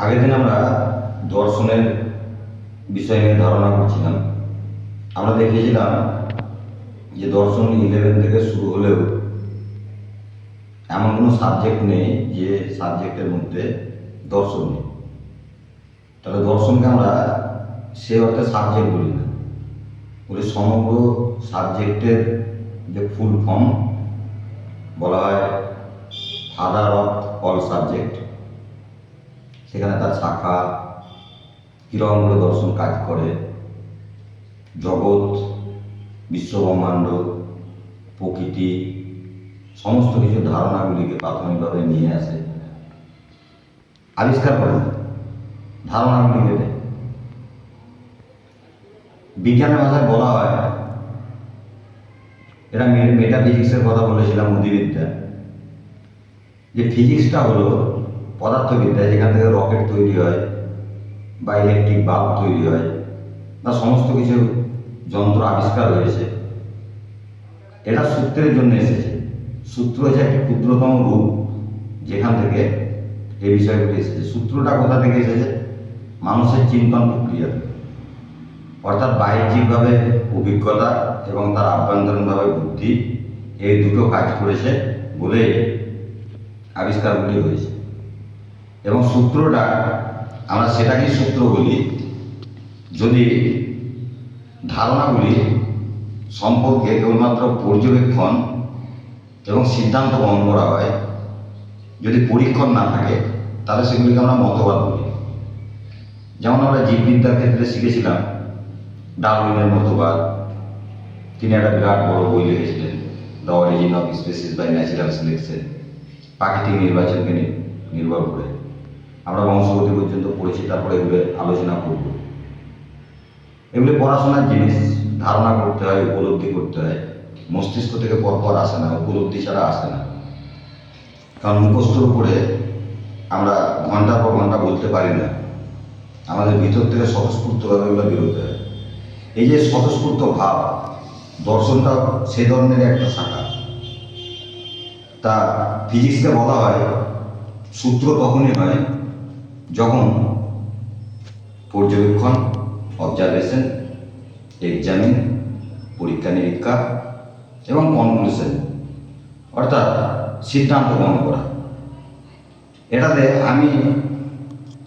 আগের দিন আমরা দর্শনের বিষয় নিয়ে ধারণা করছিলাম। আমরা দেখেছিলাম যে দর্শন ইলেভেন থেকে শুরু হলেও এমন কোনো সাবজেক্ট নেই যে সাবজেক্টের মধ্যে দর্শন নেই। তাহলে দর্শনকে আমরা সে অর্থে সাবজেক্ট বলি না। বলি সমগ্র সাবজেক্টের যে ফুল ফর্ম বলা হয় ফাদার অফ অল সাবজেক্ট সেখানে তার শাখা কীরকম করে দর্শন কাজ করে। জগৎ বিশ্বব্রহ্মাণ্ড প্রকৃতি সমস্ত কিছু ধারণাগুলিকে প্রাথমিকভাবে নিয়ে আসে। আবিষ্কার করে না, ধারণাগুলিকে দেয় বিজ্ঞানের ভাষায় বলা হয় এটা মেটা ফিজিক্সের কথা বলেছিলাম বুদ্ধিবিদ্যা যে ফিজিক্সটা হলো পদার্থবিদ্যা যেখান থেকে রকেট তৈরি হয় বা ইলেকট্রিক বাল্ব তৈরি হয় বা সমস্ত কিছু যন্ত্র আবিষ্কার হয়েছে, এটা সূত্রের জন্য এসেছে। সূত্র হচ্ছে একটি ক্ষুদ্রতম রূপ যেখান থেকে এই বিষয়গুলি এসেছে। সূত্রটা কোথা থেকে এসেছে? মানুষের চিন্তন প্রক্রিয়া। অর্থাৎ বাহ্যিকভাবে অভিজ্ঞতা এবং তার আভ্যন্তরীণভাবে বুদ্ধি এই দুটো কাজ করেছে বলে আবিষ্কারগুলি হয়েছে। এবং সূত্রটা আমরা সেটাকেই সূত্র বলি। যদি ধারণাগুলি সম্পর্কে কেবলমাত্র পর্যবেক্ষণ এবং সিদ্ধান্ত গ্রহণ করা হয়, যদি পরীক্ষণ না থাকে, তাহলে সেগুলিকে আমরা মতবাদ বলি। যেমন আমরা জীববিদ্যার ক্ষেত্রে শিখেছিলাম, ডারউইনের মতবাদ। তিনি একটা বিরাট বড় বই লিখেছিলেন the origin of species by natural selection প্রাকৃতিক নির্বাচনকে নির্ভর করে। আমরা বংশগতি পর্যন্ত পড়েছি, তারপরে এগুলো আলোচনা করব। এগুলো পড়াশোনার জিনিস, ধারণা করতে হয়, উপলব্ধি করতে হয়। মস্তিষ্ক থেকে পরপর আসে না, উপলব্ধি ছাড়া আসে না। কারণ মুখস্থর উপরে আমরা ঘণ্টার পর ঘণ্টা বলতে পারি না। আমাদের ভিতর থেকে স্বতঃস্ফূর্তভাবে এগুলো বেরোতে হয়। এই যে স্বতঃস্ফূর্ত ভাব, দর্শনটা সেই ধরনের একটা শাখা। তা ফিজিক্সকে বলা হয়, সূত্র তখনই হয় যখন পর্যবেক্ষণ অবজারভেশন এক্সামিন পরীক্ষা নিরীক্ষা এবং কনক্লুশন অর্থাৎ সিদ্ধান্ত গ্রহণ করা। এটাতে আমি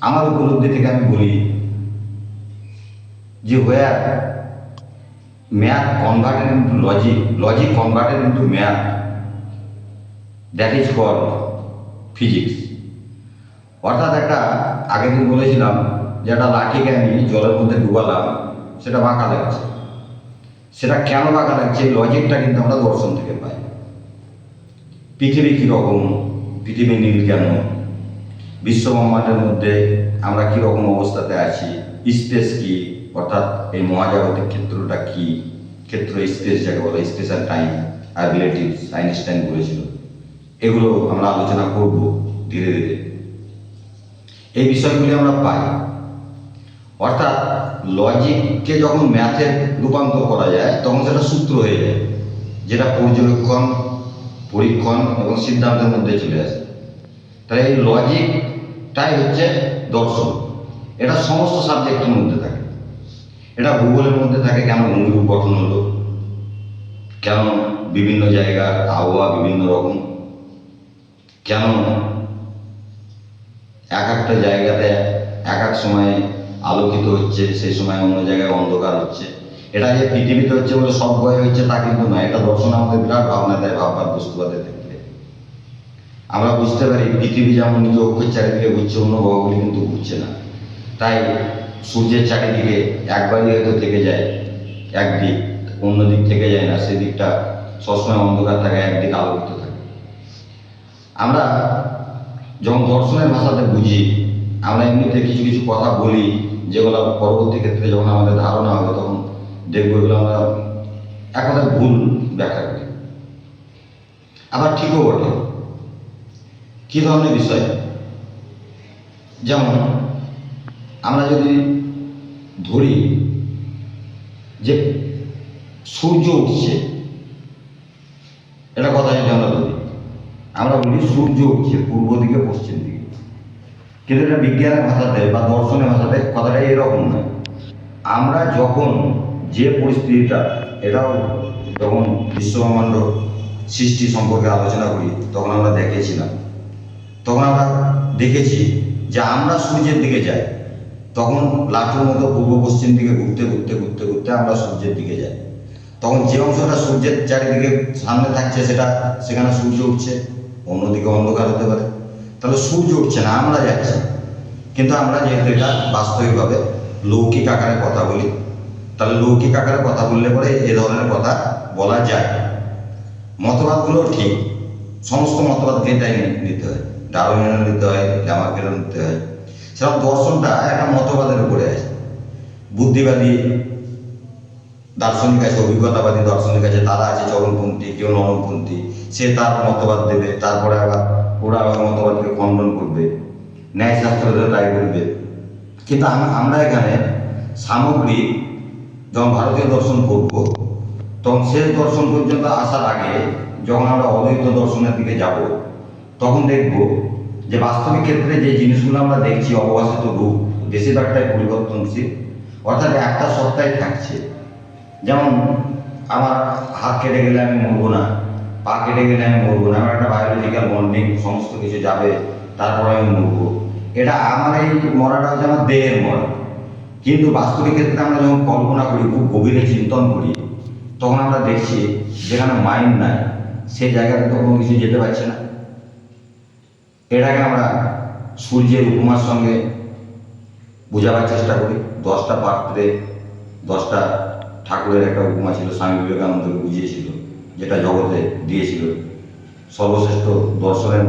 আমার উপলব্ধি থেকে আমি বলি যে where math converted into logic logic converted into math that is call physics অর্থাৎ একটা, আগের দিন বলেছিলাম যে একটা লাঠিকে আমি জলের মধ্যে ডুবালাম, সেটা বাঁকা লাগছে। সেটা কেন বাঁকা লাগছে? লজিকটা কিন্তু আমরা দর্শন থেকে পাই। পৃথিবী কীরকম? পৃথিবী নীল কেন? বিশ্বব্রহ্মাণ্ডের মধ্যে আমরা কীরকম অবস্থাতে আছি? স্পেস কি? অর্থাৎ এই মহাজাগতিক ক্ষেত্রটা কি? ক্ষেত্র স্পেস, যাকে বলে আর টাইম আর রিলেটিভস আইনস্টাইন বলেছিল। এগুলো আমরা আলোচনা করব ধীরে ধীরে। এই বিষয়গুলি আমরা পাই। অর্থাৎ লজিককে যখন ম্যাথে রূপান্তর করা যায়, তখন সেটা সূত্র হয়ে যায়, যেটা পর্যবেক্ষণ, পরীক্ষণ এবং সিদ্ধান্তের মধ্যে চলে আসে। তাই এই লজিকটাই হচ্ছে দর্শন। এটা সমস্ত সাবজেক্টের মধ্যে থাকে। এটা ভূগোলের মধ্যে থাকে, কেন ভূমিরূপ গঠন হলো? কেন বিভিন্ন জায়গার আবহাওয়া বিভিন্ন রকম? কেন এক একটা জায়গাতে এক এক সময়ে আলোকিত হচ্ছে, সেই সময় অন্য জায়গায় অন্ধকার হচ্ছে। এটা যে পৃথিবীতে হচ্ছে বলে সব বয় হচ্ছে তা কিন্তু নয়, এটা দর্শন আমাদের বিরাট ভাবনা দেয়, ভাববার বস্তুবাদের ক্ষেত্রে। আমরা বুঝতে পারি, পৃথিবী যেমন নিজ অক্ষের চারিদিকে ঘুরছে, অন্য গ্রহগুলি কিন্তু ঘুরছে না। তাই সূর্যের চারিদিকে একবারই হয়তো থেকে যায়, একদিক, অন্য দিক থেকে যায় না সেদিকটা সবসময় অন্ধকার থাকে, একদিক আলোকিত থাকে। আমরা যখন দর্শনের ভাষাতে বুঝি, আমরা এমনিতে কিছু কিছু কথা বলি, যেগুলো পরবর্তী ক্ষেত্রে যখন আমাদের ধারণা হবে, তখন দেখব এগুলো আমরা এক কথায় ভুল ব্যাখ্যা করি। আবার ঠিকও বটে। কী ধরনের বিষয়? যেমন, আমরা যদি ধরি যে সূর্য উঠছে, এটা কথা যদি আমরা বলি সূর্য উঠছে পূর্ব দিকে, পশ্চিম দিকে। কিন্তু এটা বিজ্ঞানের ভাষাতে বা দর্শনের ভাষাতে কথাটা এরকম নয় আমরা যখন যে পরিস্থিতিটা, এটাও যখন বিশ্বব্রহ্মাণ্ড সৃষ্টি সম্পর্কে আলোচনা করি, তখন আমরা দেখেছিলাম। তখন আমরা দেখেছি যে আমরা সূর্যের দিকে যাই, তখন লাটুর মতো পূর্ব পশ্চিম দিকে ঘুরতে ঘুরতে ঘুরতে ঘুরতে আমরা সূর্যের দিকে যাই। তখন যে অংশটা সূর্যের চারিদিকে সামনে থাকছে, সেটা সেখানে সূর্য উঠছে। অন্যদিকে অন্ধকার হতে পারে। তাহলে সূর্য উঠছে না, আমরা যাচ্ছি। কিন্তু আমরা যেহেতু এটা বাস্তবিকভাবে লৌকিক আকারে কথা বলি, তাহলে লৌকিক আকারে কথা বললে পরে এ ধরনের কথা বলা যায়। মতবাদগুলো ঠিক, সমস্ত মতবাদকে তাই নিতে হয়। ডারউইনের নিতে হয় ল্যামার্কেরও নিতে হয়। সেরকম দর্শনটা একটা মতবাদের উপরে আছে। বুদ্ধিবাদী দার্শনিক আছে অভিজ্ঞতাবাদী দার্শনিক আছে তারা আছে চরমপন্থী, কেউ নরমপন্থী। সে তার মতবাদ দেবে, তারপরে আবার ওরা মতবাদকে খণ্ডন করবে ন্যায়শাস্ত্রদের তাই করবে। কিন্তু আমরা এখানে সামগ্রিক যখন ভারতীয় দর্শন করব, তখন শেষ দর্শন পর্যন্ত আসার আগে যখন আমরা অদ্বৈত দর্শনের দিকে যাব, তখন দেখব যে বাস্তবিক ক্ষেত্রে যে জিনিসগুলো আমরা দেখছি অবভাষিত রূপ, বেশিরভাগটাই পরিবর্তনশীল। অর্থাৎ একটা সত্তায় থাকছে। যেমন আমার হাত কেটে গেলে আমি মরবো না, পা কেটে গেলে আমি মরবো না, আমার একটা বায়োলজিক্যাল বন্ডিং সমস্ত কিছু যাবে, তারপরে আমি মরবো। এটা আমার এই মরাটা হচ্ছে আমার দেহের মরা। কিন্তু বাস্তবিক ক্ষেত্রে আমরা যখন কল্পনা করি, খুব গভীরে চিন্তন করি, তখন আমরা দেখছি যেখানে মাইন্ড নাই, সেই জায়গাতে তো কোনো কিছু যেতে পারছে না। এটাকে আমরা সূর্যের উপমার সঙ্গে বোঝাবার চেষ্টা করি। দশটা পাত্রে দশটা ঠাকুরের একটা উপমা ছিল, স্বামী বিবেকানন্দকে বুঝিয়েছিল, যেটা জগতে দিয়েছিল। সর্বশ্রেষ্ঠ দর্শনের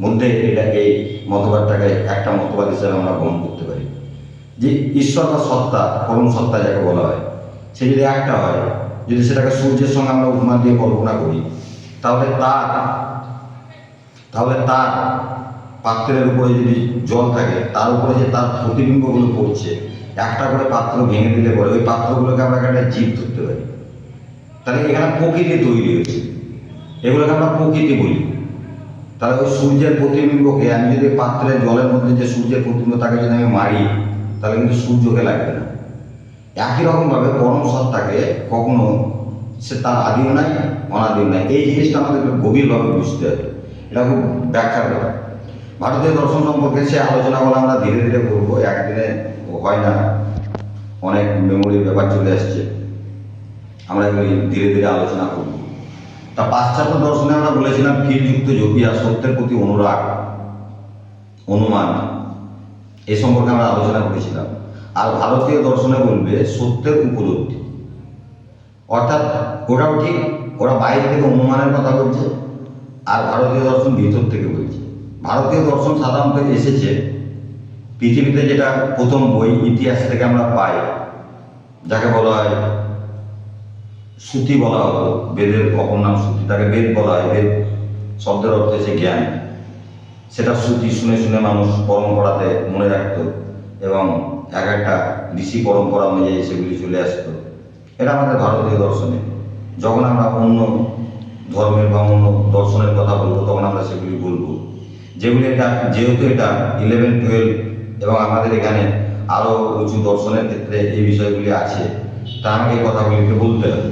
মধ্যে এটা এই মতবাদটাকে একটা মতবাদ হিসেবে আমরা গ্রহণ করতে পারি। যে ঈশ্বর বা সত্তা পরম সত্তা যাকে বলা হয়, সে যদি একটা হয়, যদি সেটাকে সূর্যের সঙ্গে আমরা উপমা দিয়ে কল্পনা করি, তাহলে তার তাহলে তার পাত্রের উপরে যদি জল থাকে, তার উপরে যে তার প্রতিবিম্বগুলো পড়ছে একটা করে পাত্র ভেঙে দিলে পরে ওই পাত্রগুলোকে আমরা একটা জীব ধরতে পারি। তাহলে এখানে প্রকৃতি তৈরি হয়েছে। এগুলোকে আমরা প্রকৃতি বলি। তাহলে ওই সূর্যের প্রতিবিম্বকে, আমি যদি পাত্রের জলের মধ্যে যে সূর্যের প্রতিবিম্ব তাকে যদি আমি মারি, তাহলে কিন্তু সূর্যকে লাগবে না। একই রকমভাবে পরম সত্তাকে কখনো সে তার আদিও নাই, অনাদিও নাই। এই জিনিসটা আমাদেরকে গভীরভাবে বুঝতে হবে। এটা খুব ব্যাখ্যার ব্যাপার। ভারতীয় দর্শন সম্পর্কে সে আলোচনাগুলো আমরা ধীরে ধীরে করব। একদিনে হয় না। অনেক মেমোরির ব্যাপার চলে আসছে। আমরা এগুলি ধীরে ধীরে আলোচনা করব। তা পাশ্চাত্য দর্শনে আমরা বলেছিলাম ফিরযুক্ত জপিয়া সত্যের প্রতি অনুরাগ, অনুমান, এ সম্পর্কে আমরা আলোচনা করেছিলাম। আর ভারতীয় দর্শনে বলবে, সত্যের উপলব্ধি। অর্থাৎ ওরাও ঠিক ওরা বাইরে থেকে অনুমানের কথা বলছে, আর ভারতীয় দর্শন ভিতর থেকে বলছে। ভারতীয় দর্শন সাধারণত এসেছে। পৃথিবীতে যেটা প্রথম বই ইতিহাস থেকে আমরা পাই, যাকে বলা হয় শ্রুতি বলা হতো। বেদের অপর নাম শ্রুতি? তাকে বেদ বলা হয়। বেদ শব্দের অর্থ হচ্ছে জ্ঞান। সেটা শ্রুতি শুনে শুনে মানুষ পরম্পরাতে মনে রাখতো এবং এক একটা ঋষি পরম্পরা অনুযায়ী সেগুলি চলে আসতো। এটা আমাদের ভারতীয় দর্শনে। যখন আমরা অন্য ধর্মের বা অন্য দর্শনের কথা বলব, তখন আমরা সেগুলি বলব। যেগুলি এটা যেহেতু এটা ইলেভেন টুয়েলভ এবং আমাদের এখানে আরও উঁচু দর্শনের ক্ষেত্রে এই বিষয়গুলি আছে, তা আমাকে এই কথাগুলিকে বলতে হবে।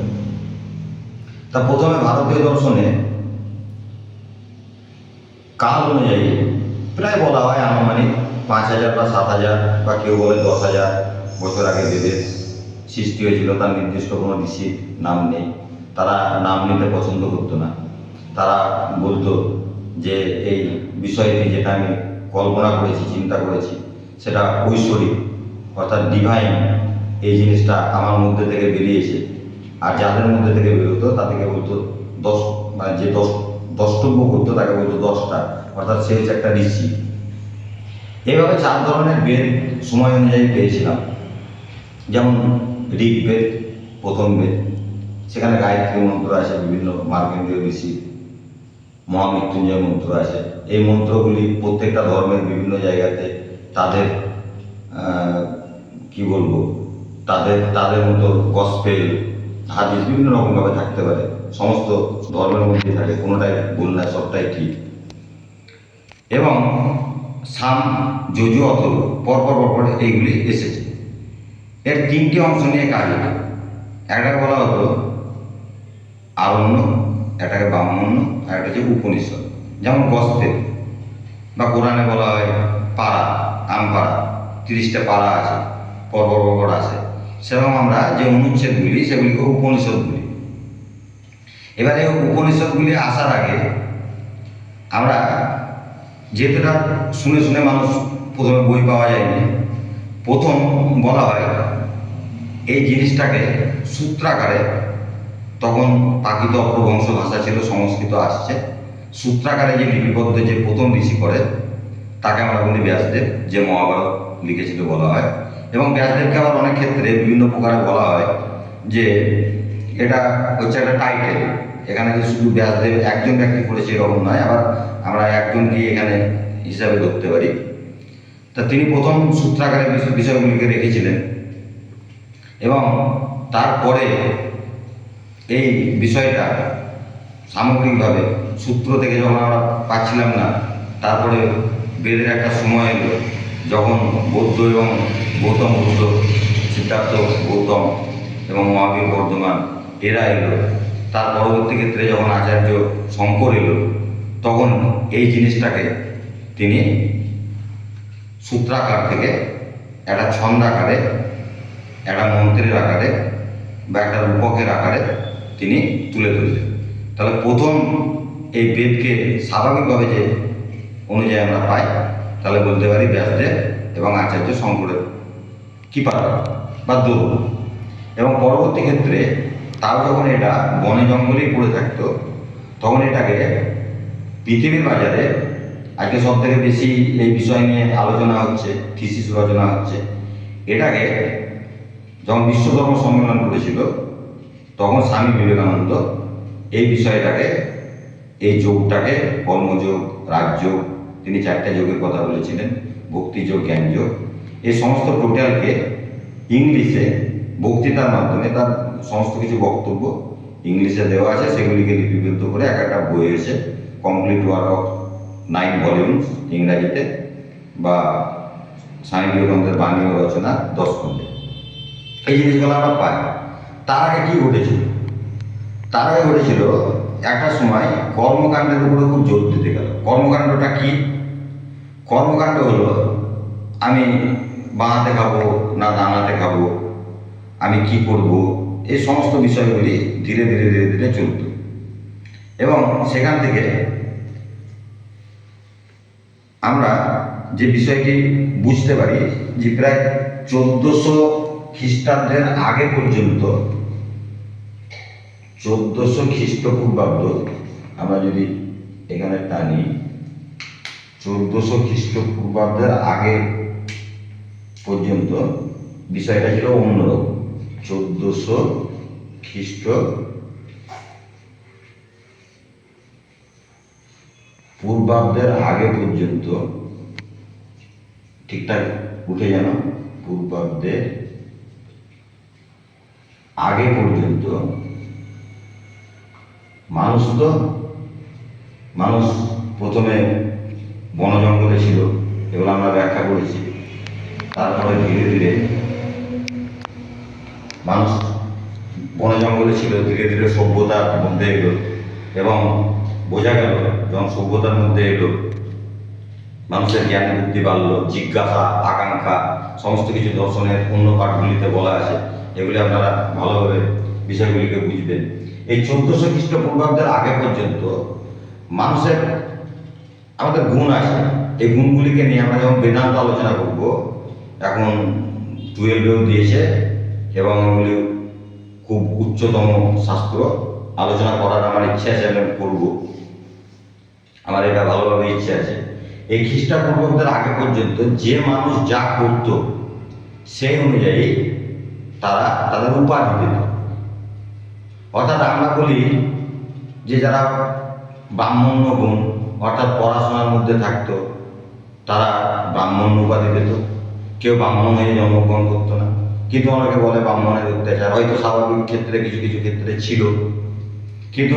তা প্রথমে ভারতীয় দর্শনে কাল অনুযায়ী প্রায় বলা হয় আনুমানিক পাঁচ হাজার বা সাত হাজার বা কেউ বলে দশ হাজার বছর আগে বেদের সৃষ্টি হয়েছিল তার নির্দিষ্ট কোনো ঋষির নাম নেই। তারা নাম নিতে পছন্দ করতো না। তারা বলতো যে এই বিষয়টি যেটা আমি কল্পনা করেছি, চিন্তা করেছি, সেটা ঐশ্বরিক, অর্থাৎ ডিভাইন এই জিনিসটা আমার মধ্যে থেকে বেরিয়েছে। আর যাদের মধ্যে থেকে বেরোতো, তাদেরকে বলতো দশ মানে যে দশ দষ্টব্য করতো, তাকে বলতো দশটা, অর্থাৎ সে হচ্ছে একটা ঋষি। এইভাবে চার ধরনের বেদ সময় অনুযায়ী পেয়েছিলাম। যেমন ঋগ্বেদ, প্রথম বেদ, সেখানে গায়ত্রী মন্ত্র আছে, বিভিন্ন মার্কেন্দ্রীয় ঋষি। মহামৃত্যুঞ্জয় মন্ত্র আছে। এই মন্ত্রগুলি প্রত্যেকটা ধর্মের বিভিন্ন জায়গাতে তাদের কি বলব, তাদের তাদের মতো গসপেল হাদিস বিভিন্ন রকমভাবে থাকতে পারে। সমস্ত ধর্মের মধ্যে থাকে, কোনোটাই ভুল না, সবটাই ঠিক। এবং সাম যজু অথর্ব পরপর পরপর এইগুলি এসেছে। এর তিনটি অংশ নিয়ে কাজ হতো একটাকে বলা হতো আরণ্য একটাকে ব্রাহ্মণ্য আর একটা হচ্ছে উপনিষদ। যেমন গস্তের বা কোরআনে বলা হয় পাড়া আম পাড়া তিরিশটা পাড়া আছে, পরপর পরপর আছে। সেরকম আমরা যে অনুচ্ছেদগুলি, সেগুলিকে উপনিষদ বলি এবারে উপনিষদগুলি আসার আগে আমরা যেহেতু এটা শুনে শুনে মানুষ প্রথমে বই পাওয়া যায়নি, প্রথম বলা হয় এই জিনিসটাকে সূত্রাকারে তখন প্রাকৃত অপভ্রংশ ভাষা ছিল সংস্কৃত আসছে। সূত্রাকারে যে লিপিবদ্ধ যে প্রথম ঋষি করে তাকে আমরা বলি ব্যাসদেব, যে মহাভারত লিখেছিল বলা হয়। এবং ব্যাসদেবকে আবার অনেক ক্ষেত্রে বিভিন্ন প্রকারে বলা হয় যে এটা হচ্ছে একটা টাইটেল এখানে যে শুধু ব্যাসদেব একজন ব্যক্তি করেছে এরকম নয়, আবার আমরা একজনকে এখানে হিসাবে ধরতে পারি। তা তিনি প্রথম সূত্রাকারে বিষয়- বিষয়গুলিকে রেখেছিলেন। এবং তারপরে এই বিষয়টা সামগ্রিকভাবে সূত্র থেকে যখন আমরা পাচ্ছিলাম না, তারপরে বেদের একটা সময় এলো যখন বৌদ্ধ এবং গৌতম বুদ্ধ, সিদ্ধার্থ গৌতম এবং মহাবীর বর্ধমান এরা এলো। তার পরবর্তী ক্ষেত্রে যখন আচার্য শঙ্কর এলো, তখন এই জিনিসটাকে তিনি সূত্রাকার থেকে একটা ছন্দাকারে একটা মন্ত্রের আকারে বা একটা রূপকের আকারে তিনি তুলে ধরলেন। তাহলে প্রথম এই বেদকে স্বাভাবিকভাবে যে অনুযায়ী আমরা পাই, তাহলে বলতে পারি ব্যাসদেব এবং আচার্য শঙ্করের কৃপা বা দৌড় এবং পরবর্তী ক্ষেত্রে তাও যখন এটা বনে জঙ্গলেই পড়ে থাকতো, তখন এটাকে পৃথিবীর বাজারে আজকে সব থেকে বেশি এই বিষয় নিয়ে আলোচনা হচ্ছে থিসিস রচনা হচ্ছে। এটাকে যখন বিশ্বকর্ম সম্মেলন করেছিল তখন স্বামী বিবেকানন্দ এই বিষয়টাকে, এই যোগটাকে, কর্মযোগ, রাজযোগ, তিনি চারটা যোগের কথা বলেছিলেন, ভক্তিযোগ, জ্ঞানযোগ, এই সমস্ত টোটালকে ইংলিশে বক্তৃতার মাধ্যমে তার সমস্ত কিছু বক্তব্য ইংলিশে দেওয়া আছে, সেগুলিকে লিপিবদ্ধ করে এক একটা বই এসে complete work of nine volumes ইংরাজিতে বা স্বামী বিবেকানন্দের বাণী রচনা দশ খণ্ডে এই জিনিসগুলো আমরা পাই। তার আগে কি ঘটেছিল? তার আগে ঘটেছিল, একটা সময় কর্মকাণ্ডের উপরে খুব জোর দিতে গেল। কর্মকাণ্ডটা কি? কর্মকাণ্ড হলো, আমি বাঁহাতে খাব না ডানাতে খাব, আমি কি করব? এই সমস্ত বিষয়গুলি ধীরে ধীরে ধীরে ধীরে চলত। এবং সেখান থেকে আমরা যে বিষয়টি বুঝতে পারি যে প্রায় চোদ্দশো খ্রিস্টাব্দের আগে পর্যন্ত চোদ্দশো খ্রিস্টপূর্বাব্দ আমরা যদি এখানে টানি, চোদ্দশো খ্রিস্টপূর্বাব্দের আগে পর্যন্ত বিষয়টা ছিল অন্যরকম। চোদ্দশো খ্রিস্ট পূর্বাব্দের আগে পর্যন্ত, ঠিকঠাক উঠে যেন পূর্বাব্দের আগে পর্যন্ত মানুষ তো, মানুষ প্রথমে বন জঙ্গলে ছিল, এগুলো আমরা ব্যাখ্যা করেছি। তারপরে ধীরে ধীরে মানুষ বন জঙ্গলে ছিল, ধীরে ধীরে সভ্যতার মধ্যে এলো এবং বোঝা গেল, যখন সভ্যতার মধ্যে এলো, মানুষের জ্ঞান বুদ্ধি বাড়লো, জিজ্ঞাসা, আকাঙ্ক্ষা, সমস্ত কিছু দর্শনের অন্য পাঠগুলিতে বলা আছে। এগুলি আপনারা ভালোভাবে বিষয়গুলিকে বুঝবেন। এই চোদ্দশো খ্রিস্টপূর্বাব্দের আগে পর্যন্ত মানুষের আমাদের গুণ আছে। এই গুণগুলিকে নিয়ে আমরা যখন বেদান্ত আলোচনা করব, এখন টুয়েলভেও দিয়েছে এবং এগুলি খুব উচ্চতম শাস্ত্র। আলোচনা করার আমার ইচ্ছা আছে, আমি করব। আমার এটা ভালোভাবে ইচ্ছে আছে। এই খ্রিস্টপূর্বাব্দের আগে পর্যন্ত যে মানুষ যা করত, সেই অনুযায়ী তারা তাদের উপাধি পেত অর্থাৎ আমরা বলি যে যারা ব্রাহ্মণ্য গুণ, অর্থাৎ পড়াশোনার মধ্যে থাকতো, তারা ব্রাহ্মণ্য উপাধি পেত। কেউ ব্রাহ্মণ হয়ে জন্মগ্রহণ করতো না। কিন্তু অনেকে বলে ব্রাহ্মণের অত্যাচার। হয়তো স্বাভাবিক ক্ষেত্রে কিছু কিছু ক্ষেত্রে ছিল। কিন্তু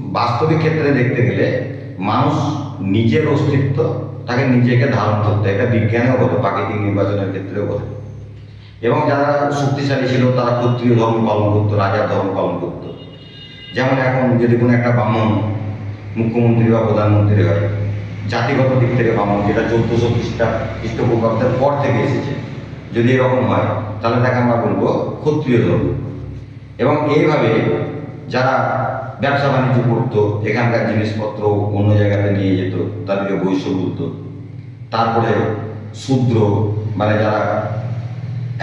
বাস্তবিক ক্ষেত্রে দেখতে গেলে মানুষ নিজের অস্তিত্ব তাকে নিজেকে ধারণ করতে। এটা বিজ্ঞানেও বলে প্রাকৃতিক নির্বাচনের ক্ষেত্রেও বলে এবং যারা শক্তিশালী ছিল, তারা ক্ষত্রিয় ধর্ম পালন করতো, রাজার ধর্ম পালন করতো। যেমন এখন যদি কোনো একটা ব্রাহ্মণ মুখ্যমন্ত্রী বা প্রধানমন্ত্রী হয়, জাতিগত দিক থেকে ব্রাহ্মণ, যেটা চোদ্দশো খ্রিস্টা খ্রিস্টপূর্বাব্দের পর থেকে এসেছে, যদি এরকম হয়, তাহলে তাকে আমরা বলব ক্ষত্রিয় ধর্ম। এবং এইভাবে যারা ব্যবসা বাণিজ্য করতো, এখানকার জিনিসপত্র অন্য জায়গাতে নিয়ে যেত, তাদেরকে বৈশ্য বলতো তারপরে শূদ্র মানে যারা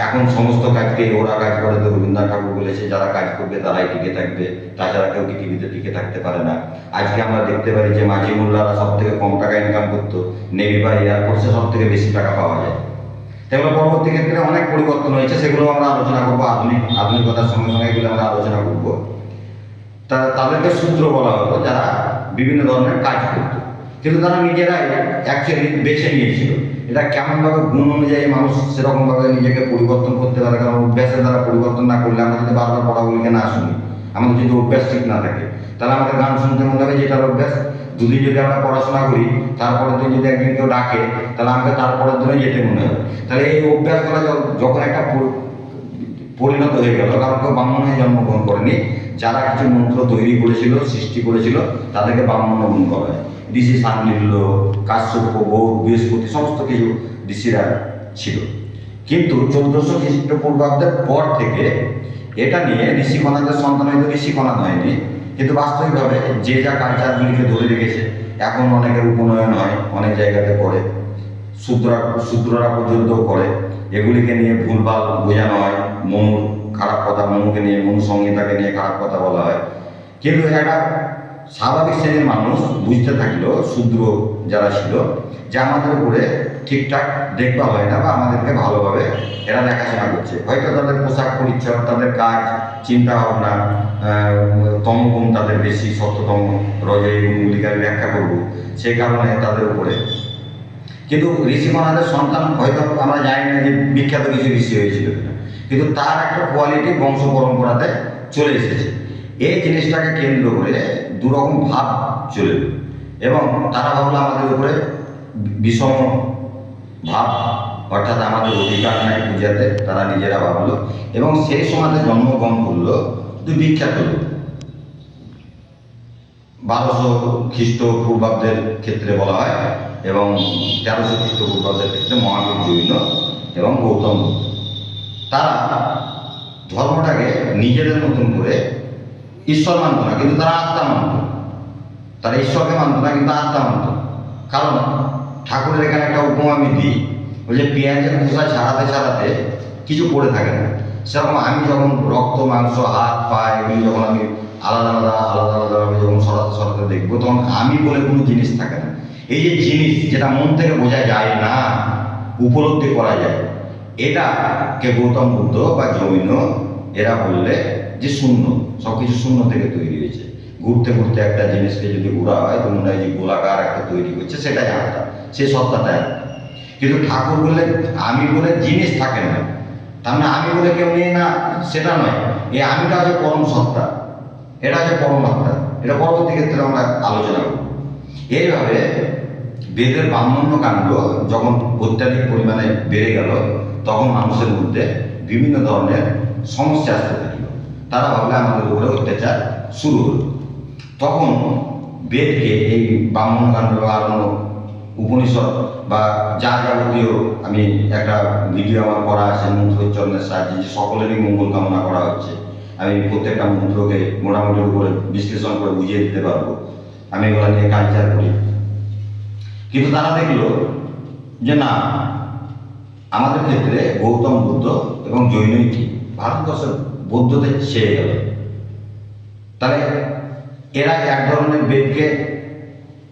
এখন সমস্ত কাজকে ওরা কাজ করে তো রবীন্দ্রনাথ ঠাকুর বলেছে, যারা কাজ করবে তারাই টিকে থাকবে। তাছাড়া কেউ পৃথিবীতে টিকে থাকতে পারে না। আজকে আমরা দেখতে পারি যে মাঝি মোল্লারা সব থেকে কম টাকা ইনকাম করতো নেভি বা এয়ারফোর্সে সব থেকে বেশি টাকা পাওয়া যায়। সেগুলো পরবর্তী ক্ষেত্রে অনেক পরিবর্তন হয়েছে, সেগুলো আমরা আলোচনা করব, আধুনিক, আধুনিকতার সঙ্গে সঙ্গে এগুলো আমরা আলোচনা করব। তা তাদেরকে সূত্র বলা হতো, যারা বিভিন্ন ধরনের কাজ করত। কিন্তু তারা নিজেরাই অ্যাকচুয়ালি বেছে নিয়েছিল। এটা কেমনভাবে গুণ অনুযায়ী মানুষ সেরকমভাবে নিজেকে পরিবর্তন করতে পারে? কারণ অভ্যাসের দ্বারা পরিবর্তন না করলে আমরা যদি বারবার পড়াগুলিকে না শুনি আমাদের যদি অভ্যাস ঠিক না থাকে। তাহলে আমাদের গান শুনতে মনে হবে যেটার অভ্যাস। দুদিন যদি আমরা পড়াশোনা করি তারপরের দিন যদি একদিন কেউ ডাকে, তাহলে আমাকে তারপরের দিনে যেতে মনে হবে তাহলে এই অভ্যাসগুলো যখন একটা পরিণত হয়ে গেল, কারণ কেউ ব্রাহ্মণ জন্মগ্রহণ করেনি, যারা কিছু মন্ত্র তৈরি করেছিল, সৃষ্টি করেছিল, তাদেরকে ব্রাহ্মণ গুণ করা হয়। ঋষি সান্ডিল্য কাশ্যপ গৌর বৃহস্পতি, সমস্ত কিছু ঋষিরা ছিল। কিন্তু চৌদ্দশো খ্রিস্টপূর্বাব্দের পর থেকে এটা নিয়ে ঋষিকণাদের সন্তান হয়তো ঋষিকণা হয়নি, কিন্তু বাস্তবিকভাবে যে যা কালচারগুলিকে ধরে রেখেছে, এখন অনেকের উপনয়ন হয়, অনেক জায়গাতে করে। শূদ্রা, শূদ্ররা পর্যন্ত করে। এগুলিকে নিয়ে ভুলভাল বোঝানো হয় মনুর খারাপ কথা মনুকে নিয়ে মনু সংহিতাকে নিয়ে খারাপ কথা বলা হয়। কিন্তু একটা স্বাভাবিক শ্রেণির মানুষ বুঝতে থাকল শূদ্র যারা ছিল, যে আমাদের উপরে ঠিকঠাক দেখভাল হয় না বা আমাদেরকে ভালোভাবে এরা দেখাশোনা করছে। হয়তো তাদের পোশাক পরিচ্ছদ, তাদের কাজ, চিন্তা ভাবনা তমগুণ তাদের বেশি সত্যতম। রজে গুণগুলিকে আমি ব্যাখ্যা করব, সেই কারণে তাদের উপরে। কিন্তু ঋষি মহারাজের সন্তান হয়তো আমরা জানি না যে বিখ্যাত কিছু ঋষি হয়েছিল কিন্তু তার একটা কোয়ালিটি বংশ পরম্পরাতে চলে এসেছে। এই জিনিসটাকে কেন্দ্র করে দুরকম ভাব চলে। এবং তারা ভাবলো আমাদের উপরে বিষম ভাব, অর্থাৎ আমাদের অধিকার নাই পূজাতে, তারা নিজেরা ভাবলো। এবং সেই সমাজে জন্মগ্রহণ করল দুই বিখ্যাত লোক। বারোশো খ্রিস্টপূর্বাব্দের ক্ষেত্রে বলা হয়, এবং তেরোশো খ্রিস্টপূর্বাব্দের ক্ষেত্রে মহাবীর জৈন এবং গৌতম বুদ্ধ। তারা ধর্মটাকে নিজেদের মতন করে ঈশ্বর মানত না, কিন্তু তারা আত্মা মানত। তারা ঈশ্বরকে মানত না, কিন্তু আত্মা মানত। কারণ ঠাকুরের এখানে একটা উপমা দিই ওই যে পেঁয়াজের খোসা ছাড়াতে ছাড়াতে কিছু পড়ে থাকে না। সেরকম আমি যখন রক্ত, মাংস, হাত পা এগুলি যখন আমি আলাদা আলাদা আলাদা আলাদাভাবে যখন সরাতে সরাতে দেখব, তখন আমি বলে কোনো জিনিস থাকে না। এই যে জিনিস যেটা মন থেকে বোঝা যায় না, উপলব্ধি করা যায় এটাকে গৌতম বুদ্ধ বা জৈন এরা বললে যে শূন্য সব কিছু শূন্য থেকে তৈরি হয়েছে। ঘুরতে ঘুরতে একটা জিনিসকে যদি ঘোরা হয়, তো মনে হয় যে গোলাকার একটা তৈরি করছে সেটাই আত্মা সে সত্তাটাই আত্মা কিন্তু ঠাকুর বলে আমি বলে জিনিস থাকে না। তার মানে আমি বলে কেউ নেই না, সেটা নয়। এই আমিটা হচ্ছে পরম সত্তা। এটা হচ্ছে পরমাত্মা এটা পরবর্তী ক্ষেত্রে আমরা আলোচনা করব। এইভাবে বেদের ব্রাহ্মণ্য কাণ্ড যখন অত্যাধিক পরিমাণে বেড়ে গেল, তখন মানুষের মধ্যে বিভিন্ন ধরনের সমস্যা আসতে তারা ভাবলে আমাদের উপরে অত্যাচার শুরু হলো। তখন বেদকে এই ব্রাহ্মণ কাণ্ড আর অন্য উপনিষদ বা যা যাবতীয় আমি একটা ভিডিও আমার করা আছে মন্ত্রোচ্চারণের সাহায্যে, যে সকলেরই মঙ্গল কামনা করা হচ্ছে। আমি প্রত্যেকটা মন্ত্রকে মোটামুটি উপরে বিশ্লেষণ করে বুঝিয়ে দিতে পারব। আমি এগুলো নিয়ে কালচার করি। কিন্তু তারা দেখল যে না, আমাদের ক্ষেত্রে গৌতম বুদ্ধ এবং জৈনই ঠিক ভারতবর্ষের বৌদ্ধদের ছেড়ে গেল। তাহলে এরা এক ধরনের বেদকে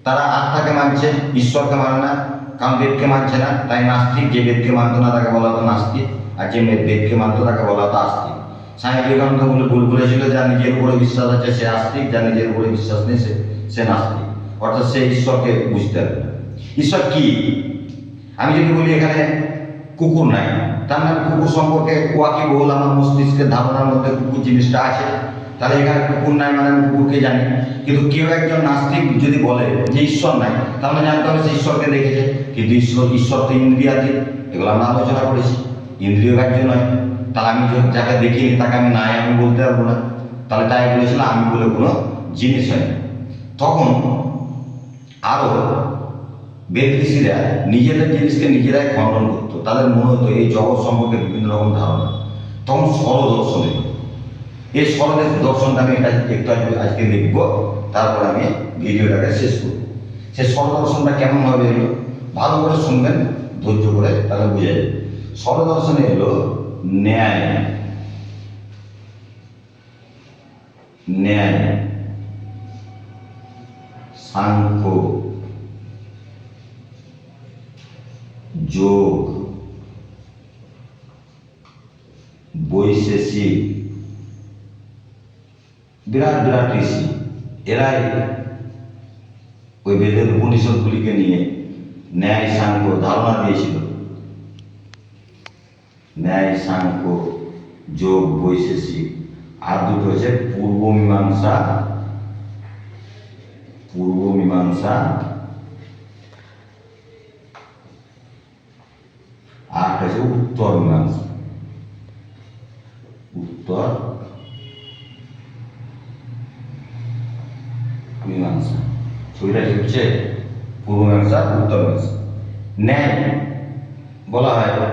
তারা আত্মাকে মানছে, ঈশ্বরকে মানে না, কারণ বেদকে মানছে না, তাই নাস্তিক যে বেদকে মানতো না তাকে বলা হতো নাস্তিক, আর যে বেদকে মানতো তাকে বলা হতো আস্তিক। স্বামী বিবেকানন্দ বলে ভুল বলেছিল যার নিজের উপরে বিশ্বাস আছে সে আস্তিক, যার নিজের উপরে বিশ্বাস নেই সে সে নাস্তিক। অর্থাৎ সে ঈশ্বরকে বুঝতে না। ঈশ্বর কি? আমি যদি বলি এখানে কুকুর নাই। তার মানে কুকুর সম্পর্কে ওয়াকি বহুল আমার মস্তিষ্কের ধারণার মধ্যে কুকুর জিনিসটা আছে তাহলে এখানে কুকুর নাই মানে আমি কুকুরকে জানি। কিন্তু কেউ একজন নাস্তিক যদি বলে যে ঈশ্বর নাই তাহলে জানতে হবে সে ঈশ্বরকে দেখেছে। কিন্তু ঈশ্বর ঈশ্বর তো ইন্দ্রিয়াতীত। এগুলো আমরা আলোচনা করেছি। ইন্দ্রিয় কার্য নয়। তাহলে আমি যাকে দেখিনি, তাকে আমি নাই, আমি বলতে পারব না। তাহলে তাই বলেছিলাম আমি বলে কোনো জিনিস হয় তখন আরও বেদঋষিরা নিজেদের জিনিসকে নিজেরাই খণ্ডন করতো। তাদের মনে হতো এই জগৎ সম্পর্কে বিভিন্ন রকম ধারণা। তখন সরল দর্শন এই সরলের দর্শনটা আমি এটা একটু আজকে লিখব তারপর আমি ভিডিওটাকে শেষ করব। সে সরল দর্শনটা কেমনভাবে এলো? ভালো করে শুনবেন, ধৈর্য করে তাহলে বুঝে যাবে। সরল দর্শনে এলো ন্যায়। ন্যায়। সাংখ্য। যোগ, বৈশেষিক, বিরাট বিরাট ঋষি, এরাই ওই বেদের উপনিষদগুলিকে নিয়ে ন্যায় সাংখ্য ধারণা দিয়েছিল। ন্যায় সাংখ্য যোগ, বৈশেষিক, আর দুটো হচ্ছে পূর্ব মীমাংসা পূর্ব মীমাংসা আর একটা হচ্ছে উত্তর মীমাংসা উত্তর মীমাংসা ছবিটা ঠিক হচ্ছে পূর্ব মীমাংসা উত্তর মীমাংসা ন্যায় বলা হয়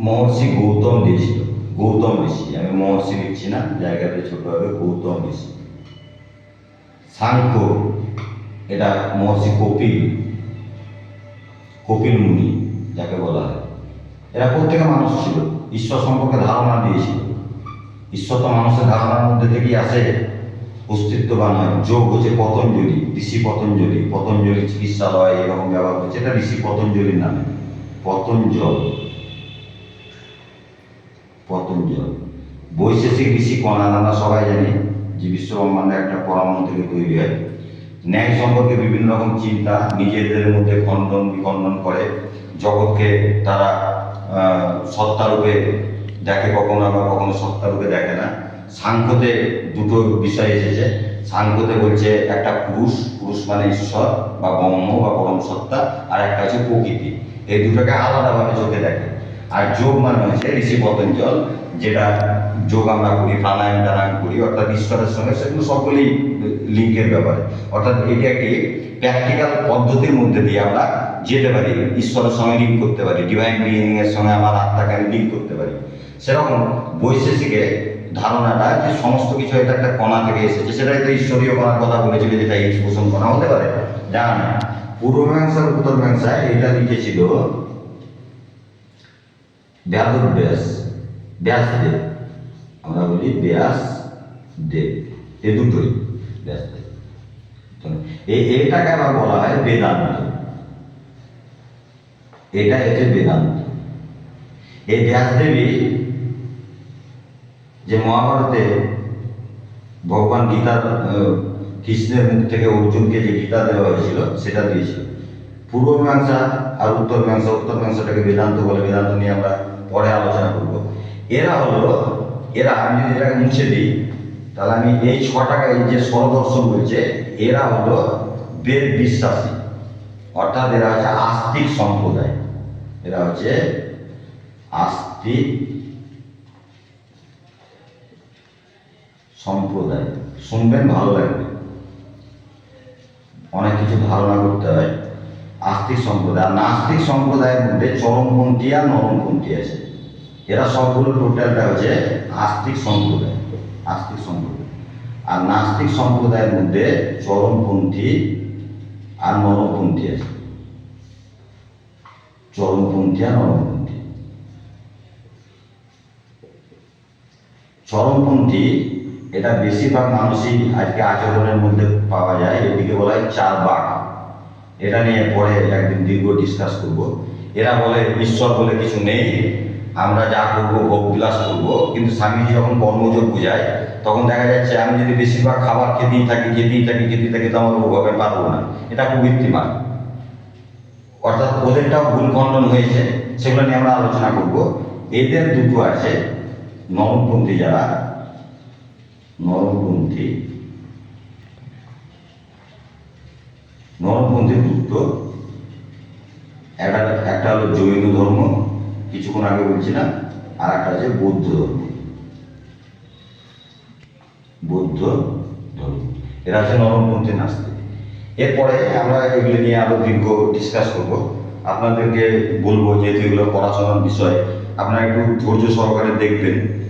মহর্ষি গৌতম দিয়েছিল গৌতম ঋষি, আমি মহর্ষি লিখছি না জায়গাতে ছোট হবে, গৌতম ঋষি। সাংখ্য, এটা মহর্ষি কপিল কপিল মুনি যাকে বলা হয়। এরা প্রত্যেকে মানুষ ছিল, ঈশ্বর সম্পর্কে ধারণা দিয়েছিল। ঈশ্বর তো মানুষের ধারণার মধ্যে থেকেই আসে। অস্তিত্ববান হয় যোগ হচ্ছে পতঞ্জলি, ঋষি পতঞ্জলি পতঞ্জলি চিকিৎসালয় এরকম ব্যবহার হচ্ছে এটা ঋষি পতঞ্জলির নামে। পতঞ্জল। পতঞ্জল। বৈশেষিক ঋষি কণাদ আমরা সবাই জানে, যে বিশ্ব ব্রহ্মাণ্ডে একটা পরামন থেকে তৈরি হয়। ন্যায় সম্পর্কে বিভিন্ন রকম চিন্তা নিজেদের মধ্যে খণ্ডন বিখণ্ডন করে। জগৎকে তারা সত্তারূপে দেখে কখনো আবার কখনো সত্তারূপে দেখে না। সাংখ্যতে দুটো বিষয় এসেছে। সাংখ্যতে বলছে একটা পুরুষ পুরুষ মানে ঈশ্বর বা ব্রহ্ম বা পরম সত্তা, আর একটা হচ্ছে প্রকৃতি। এই দুটোকে আলাদাভাবে চোখে দেখে। আর যোগ মানে হচ্ছে ঋষি পতঞ্জল, যেটা যোগ আমরা করি, প্রাণায়াম টানায়াম করি, অর্থাৎ ঈশ্বরের সঙ্গে সেগুলো সকলেই লিঙ্কের ব্যাপারে। অর্থাৎ এটি একটি প্র্যাকটিক্যাল পদ্ধতির মধ্যে দিয়ে আমরা যেতে পারি, ঈশ্বরের সঙ্গে লিঙ্ক করতে পারি ডিভাইন বিইং এর সঙ্গে আমার আত্মাকে আমি লিঙ্ক করতে পারি। সেরকম বৈশেষিকে ধারণাটা যে সমস্ত কিছু এটা একটা কণা থেকে এসেছে, সেটাই তো ঈশ্বরীয় কণার কথা বলেছিল যেটা এক্সপ্লোশন কণা হতে পারে। জানা না পূর্ব মীমাংসার উত্তর মীমাংসায় এটা লিখেছিল ব্যাস ব্যাসদেব আমরা বলি ব্যাস দেব। এ দুটোই ব্যাসদেব তো এই এটাকে আবার বলা হয় বেদান্ত। এটা হচ্ছে বেদান্ত। এই ব্যাসদেবী যে মহাভারতে ভগবান গীতার কৃষ্ণের মুখ থেকে অর্জুনকে যে গীতা দেওয়া হয়েছিল, সেটা দিয়েছিল। পূর্ব মীমাংসা আর উত্তর মীমাংসা, উত্তর মীমাংসাটাকে বেদান্ত বলে, বেদান্ত নিয়ে আমরা পরে আলোচনা করব। এরা হলো, এরা, আমি যদি এটাকে মুছে দিই, তাহলে আমি এই ছটাকে যে স্বরদর্শন বলছে এরা হলো বেদ বিশ্বাসী। অর্থাৎ এরা হচ্ছে আস্তিক সম্প্রদায়। এরা হচ্ছে আস্তিক সম্প্রদায়। শুনবেন, ভালো লাগবে। অনেক কিছু ধারণা করতে হয়। আস্তিক সম্প্রদায়। আর নাস্তিক সম্প্রদায়ের মধ্যে চরমপন্থী আর নরমপন্থী আছে। এরা সবগুলো টোটালটা হচ্ছে আস্তিক সম্প্রদায়। আস্তিক সম্প্রদায়। আর নাস্তিক সম্প্রদায়ের মধ্যে চরমপন্থী আর নরমপন্থী আছে। চরমপন্থী আর নরমপন্থী। চরমপন্থী এটা বেশিরভাগ মানুষই আজকে আচরণের মধ্যে পাওয়া যায়। এদিকে বলা হয় চার বাঘ। এটা নিয়ে পরে একদিন দীর্ঘ ডিসকাস করব। এরা বলে, ঈশ্বর বলে কিছু নেই, আমরা যা করব ভোগ বিলাস করব। কিন্তু স্বামীজি যখন কর্মযোগ বুঝায়, তখন দেখা যাচ্ছে, আমি যদি বেশিরভাগ খাবার খেতেই থাকি খেতেই থাকি খেতেই থাকি, তো আমার রোগ হবে পারব না। এটা কুবৃত্তিমান। অর্থাৎ ওদেরটাও ভুল খণ্ডন হয়েছে, সেগুলো নিয়ে আমরা আলোচনা করব। এদের দুটো আছে নরমপন্থী যারা নরমপন্থী। নরমপন্থী যুক্ত একটা একটা হলো জৈন ধর্ম, কিছুক্ষণ আগে বলছিলাম আর একটা হচ্ছে বৌদ্ধ ধর্ম। বৌদ্ধ ধর্ম। এরা হচ্ছে নরমপন্থী নাস্তিক। এরপরে আমরা এগুলো নিয়ে আরও দীর্ঘ ডিসকাস করব। আপনাদেরকে বলব যেহেতু এগুলো পড়াশোনার বিষয়, আপনারা একটু ধৈর্য সহকারে দেখবেন।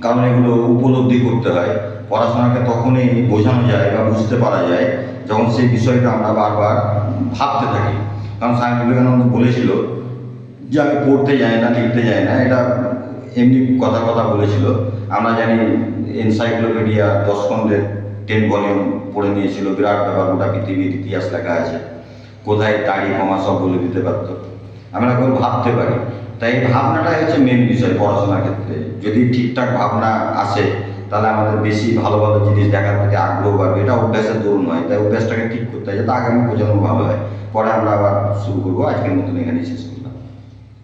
কারণ এগুলো উপলব্ধি করতে হয়। পড়াশোনাকে তখনই বোঝানো যায় বা বুঝতে পারা যায় যখন সেই বিষয়টা আমরা বারবার ভাবতে থাকি। কারণ স্বামী বিবেকানন্দ বলেছিল যে, আমি পড়তে যাই না, লিখতে যাই না। এটা এমনি কথা কথা বলেছিল। আমরা জানি এনসাইক্লোপিডিয়া দশ খণ্ডের টেন ভলিউম পড়ে নিয়েছিল। বিরাট ব্যাপার, গোটা পৃথিবীর ইতিহাস লেখা আছে। কোথায় দাড়ি কমা সব বলে দিতে পারতো? আমরা কেউ ভাবতে পারি। তাই এই ভাবনাটাই হচ্ছে মেন বিষয় পড়াশোনার ক্ষেত্রে। যদি ঠিকঠাক ভাবনা আসে, তাহলে আমাদের বেশি ভালো ভালো জিনিস দেখার প্রতি আগ্রহ বাড়বে। এটা অভ্যাসের দরুন হয় তাই অভ্যাসটাকে ঠিক করতে হয়, যাতে আগামী প্রজন্ম ভালো হয়। পরে আমরা আবার শুরু করব, আজকের মতন এখানেই শেষ করি